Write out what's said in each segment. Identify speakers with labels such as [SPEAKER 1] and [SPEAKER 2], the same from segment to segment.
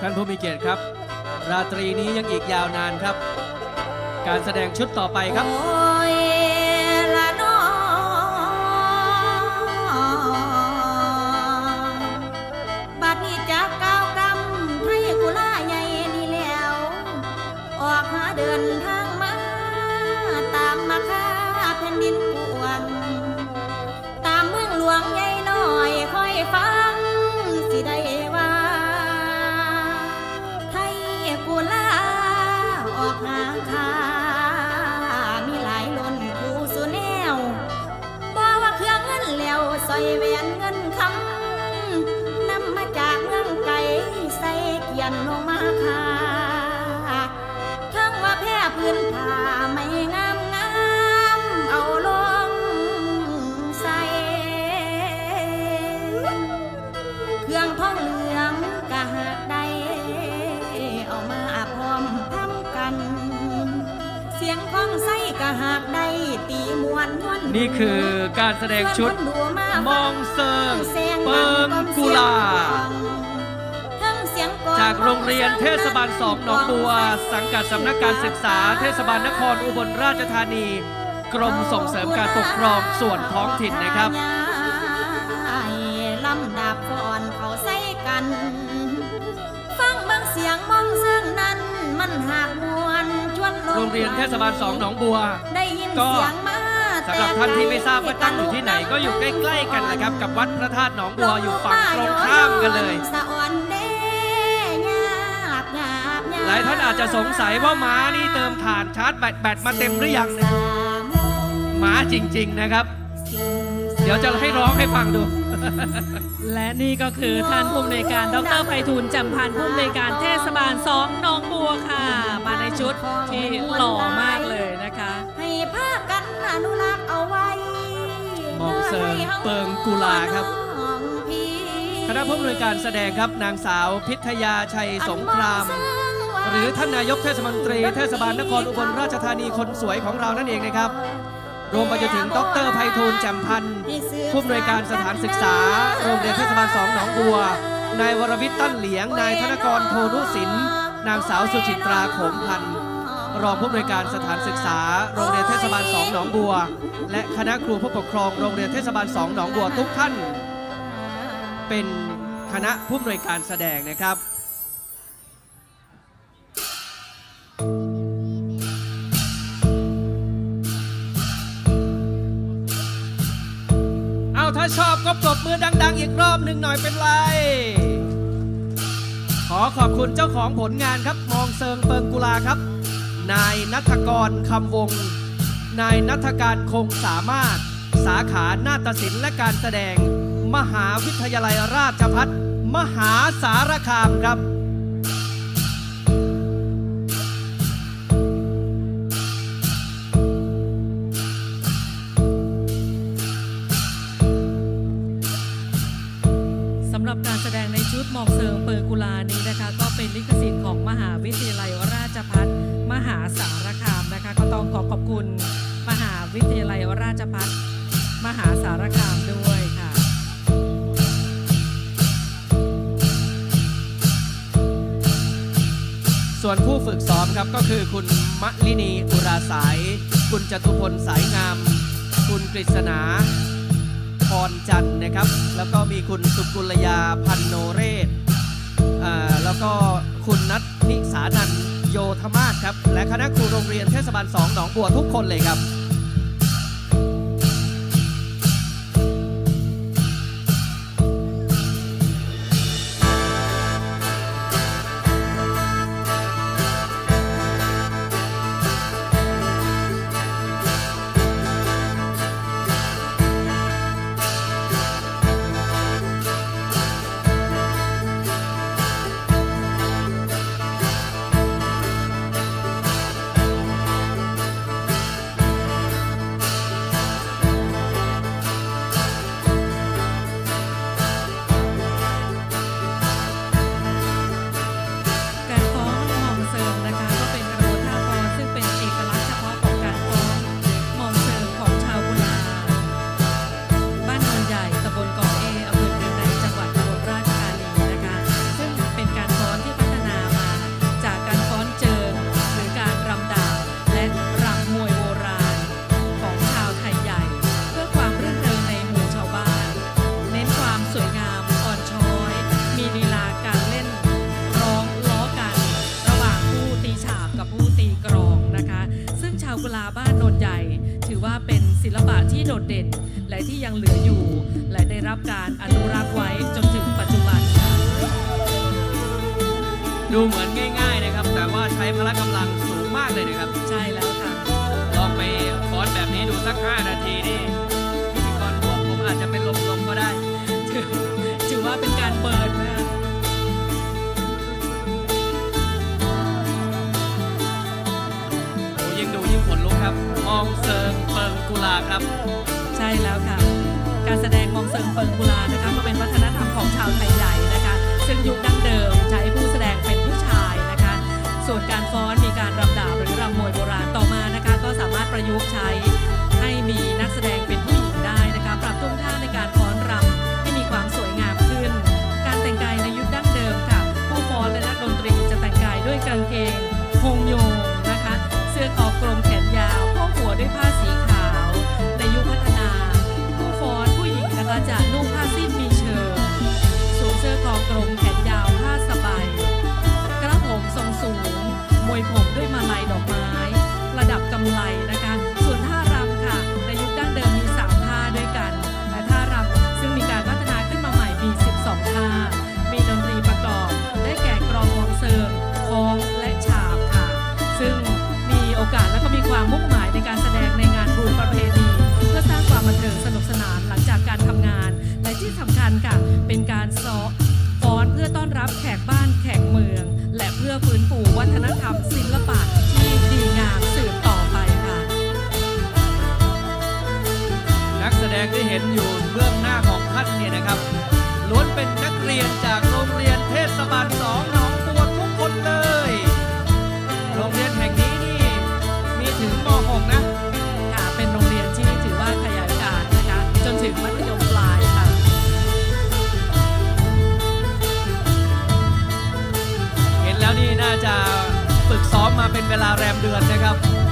[SPEAKER 1] ท่านผู้มีเกียรติครับ ราตรีนี้ยังอีกยาวนานครับ การแสดงชุดต่อไปครับ
[SPEAKER 2] หากได้ตีมวนม่วน
[SPEAKER 1] นี่คือการแสดงชุด มองเซิงเปิงกุลา จากโรงเรียนเทศบาลสองหนองบัว สังกัดสำนักการศึกษา เทศบาลนครอุบลราชธานี กรมส่งเสริมการปกครองส่วนท้องถิ่นนะครับ โรงเรียนเทศบาลสองหนองบัว
[SPEAKER 2] ได้ยิน
[SPEAKER 1] ก็
[SPEAKER 2] เสียงมา
[SPEAKER 1] สำหรับท่านที่ไม่ทราบว่าตั้งอยู่ที่ไหนก็อยู่ใกล้ ๆ กันนะครับ กับวัดพระธาตุหนองบัวอยู่ฝั่งตรงข้ามกันเลย
[SPEAKER 2] สะอ่อนเด้ยากยากยก
[SPEAKER 1] หลายท่านอาจจะสงสัยว่าม้านี่เติมถ่านชาร์จแบตแบตมาเต็มหรือยังนะม้าจริง ๆ นะครับเดี๋ยวจะให้ร้องให้ฟังดู
[SPEAKER 3] และนี่ก็คือท่านผู้อำนวยการ ดรไพฑูรย์จำพันธ์ผู้อำนวยการเทศบาลสองหนองบัวค่ะ มาในชุดที่หล่อมากเลยนะคะ
[SPEAKER 2] ให้ภาคกันอนุรักษ์เอาไว้
[SPEAKER 1] มองเสิร์ฟเปิงกุลาครับ คณะผู้อำนวยการแสดงครับนางสาวพิทยาชัยสงคราม หรือท่านนายกเทศมนตรีเทศบาลนครอุบลราชธานีคนสวยของเรานั่นเองนะครับ รวมไปจนถึงดรไพฑูรย์แจ่มพันธ์ผู้อำนวยการสถานศึกษา โรงเรียนเทศบาลสองหนองบัว นายวรวิทย์ตั้นเหลียง นายธนกรโทนุสิน นางสาวสุจิตราโขมพันธ์รองผู้อำนวยการสถานศึกษา โรงเรียนเทศบาลสองหนองบัว และคณะครูผู้ปกครองโรงเรียนเทศบาลสองหนองบัวทุกท่าน เป็นคณะผู้อำนวยการแสดงนะครับ ถ้าชอบก็ปรบมือดัง ๆ อีกรอบหนึ่งหน่อยเป็นไร ขอขอบคุณเจ้าของผลงานครับมองเซิงเปิงกุลาครับ นายนัทกรคำวง นายนัทการคงสามารถ สาขานาฏศิลป์และการแสดง มหาวิทยาลัยราชพัฒมหาสารคามครับ
[SPEAKER 3] เซิงเปอร์กุลานี้นะคะ ก็เป็นลิขสิทธิ์ของมหาวิทยาลัยราชพัฒมหาสารคามนะคะ ก็ต้องขอขอบคุณมหาวิทยาลัยราชพัฒมหาสารคามด้วยค่ะ
[SPEAKER 1] ส่วนผู้ฝึกซ้อมครับก็คือคุณมะลินีอุราสาย คุณจตุพลสายงาม คุณกฤษณาพรจันทร์นะครับ แล้วก็มีคุณสุกุลยาพันโนเรศ อ่าแล้วก็คุณนัทนิสานันโยธมาศครับ และคณะครูโรงเรียนเทศบาลสองหนองบัวทุกคนเลยครับ
[SPEAKER 3] ยังเหลืออยู่ และได้รับการอนุรักษ์ไว้จนถึงปัจจุบันค่ะ
[SPEAKER 1] ดูเหมือนง่าย ๆนะครับ แต่ว่าใช้พละกำลังสูงมากเลยนะครับ
[SPEAKER 3] ใช่แล้ว ยุกต์ใช้ให้มีนักแสดงเป็นผู้หญิงได้นะคะปรับท่วงท่าในการฟ้อนรำให้มีความสวยงามขึ้น การแต่งกายในยุคดั้งเดิมค่ะ ผู้ฟ้อนและนักดนตรีจะแต่งกายด้วยกางเกงโฮงโยงนะคะ เสื้อคอกลมแขนยาวโพกหัวด้วยผ้าสีขาว ในยุคพัฒนา ผู้ฟ้อนผู้หญิงนะคะจะนุ่งผ้าสิ้นมีเชิงสวมเสื้อคอกลมแขนยาวผ้าสบายกระผมทรงสูงมวยผมด้วยมาลัยดอกไม้ระดับกำไล สำคัญค่ะ เป็นการซ้อฟ้อนเพื่อต้อนรับแขกบ้านแขกเมือง และเพื่อฟื้นฟูวัฒนธรรมศิลปะที่ดีงามสืบต่อไปค่ะ
[SPEAKER 1] นักแสดงที่เห็นอยู่เบื้องหน้าของท่านเนี่ยนะครับล้วนเป็นนักเรียนจากโรงเรียนเทศบาลสอง เว
[SPEAKER 3] ลา
[SPEAKER 1] แรมเดือนนะครับ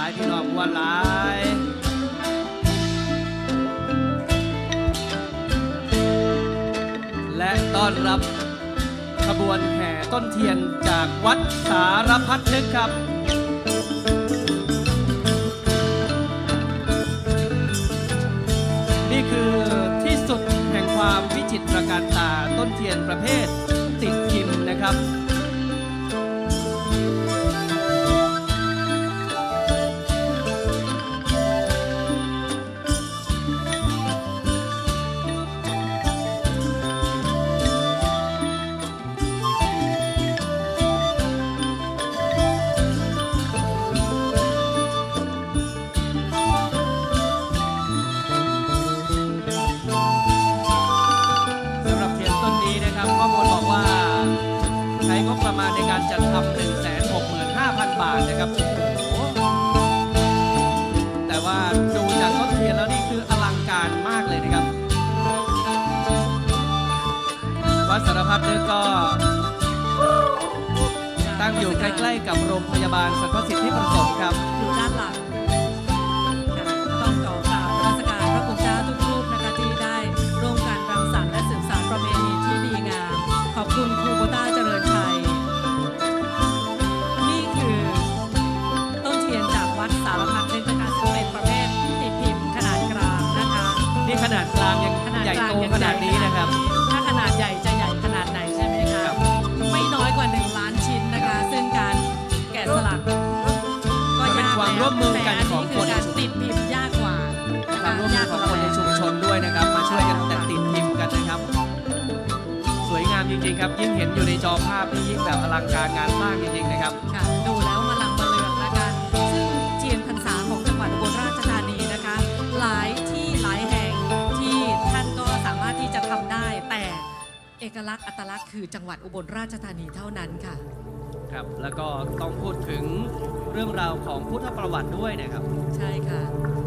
[SPEAKER 3] ลาย
[SPEAKER 1] พี่น้องวันหลายและต้อนรับขบวนแห่ต้นเทียนจากวัดสารพัดนึกครับนี่คือที่สุดแห่งความวิจิตรการตาต้นเทียนประเภท กับโรงพยาบาลสรรพสิทธิประสงค์ครับ
[SPEAKER 3] อยู่ด้านหลั
[SPEAKER 1] ง แบบอลังการงานสร้างจริงๆนะครับ
[SPEAKER 3] ค่ะดูแล้วมาลังมาเลืองนะคะซึ่งเจียนพรรษาของจังหวัดอุบลราชธานีนะคะ หลายที่หลายแห่งที่ท่านก็สามารถที่จะทำได้เอกลักษณ์อัตลักษณ์คือจังหวัดอุบลราชธานีเท่านั้นค่ะ
[SPEAKER 1] ครับ แล้วก็ต้องพูดถึงเรื่องราวของพุทธประวัติด้วยนะครับ
[SPEAKER 3] ใช่ค่ะ